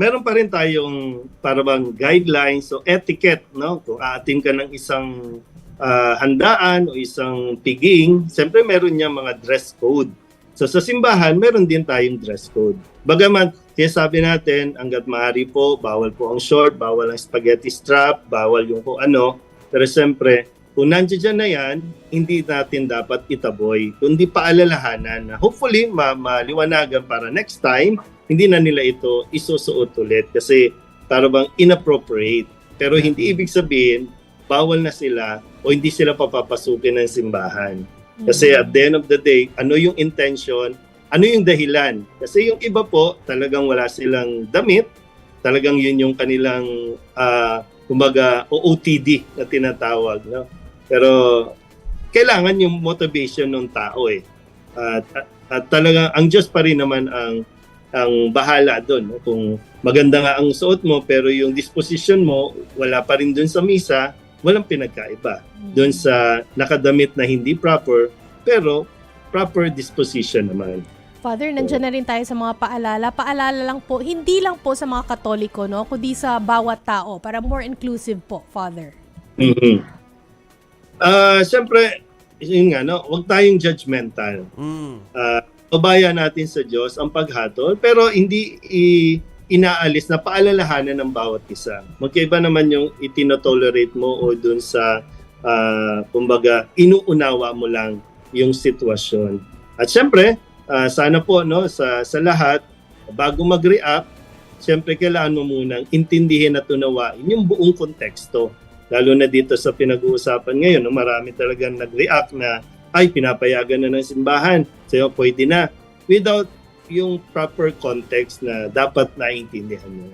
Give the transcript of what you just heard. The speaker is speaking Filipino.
meron pa rin tayong parang guidelines o etiquette, no? Kung aatin ka ng isang ah, handaan o isang piging, siyempre meron niya mga dress code. So sa simbahan, meron din tayong dress code. Bagaman, kaya sabi natin, hanggat maaari po, bawal po ang short, bawal ang spaghetti strap, bawal yung kung ano. Pero siyempre, kung nandiyan na yan, hindi natin dapat itaboy, kundi paalalahanan na hopefully ma- maliwanagan para next time, hindi na nila ito isusuot ulit kasi para bang inappropriate. Pero hindi ibig sabihin, bawal na sila o hindi sila papapasukin ng simbahan. Kasi at the end of the day, ano yung intention, ano yung dahilan? Kasi yung iba po, talagang wala silang damit, talagang yun yung kanilang, ah, kumbaga, OOTD na tinatawag. No? Pero kailangan yung motivation ng tao eh. At, at, at talagang ang Diyos pa rin naman ang ang bahala doon. No? Kung maganda nga ang suot mo pero yung disposition mo wala pa rin doon sa misa, walang pinagkaiba. Doon sa nakadamit na hindi proper pero proper disposition naman. Father, nandyan na rin tayo sa mga paalala. Paalala lang po, hindi lang po sa mga katoliko, no? kundi sa bawat tao para more inclusive po, Father. Mhm. Ah, siyempre, yun nga no, wag tayong judgmental. Mm. Ah, pabayan natin sa Diyos ang paghatol pero hindi i- inaalis na paalalahanan ng bawat isa. Magkaiba naman yung itinotolerate mo o dun sa ah, kumbaga inuunawa mo lang yung sitwasyon. At syempre, ah, sana po no sa sa lahat bago mag-react, syempre kailangan mo munang intindihin at unawain yung buong konteksto. Lalo na dito sa pinag-uusapan ngayon, no, marami talagang nag-react na ay pinapayagan na ng simbahan, sa'yo pwede na. Without yung proper context na dapat naiintindihan mo.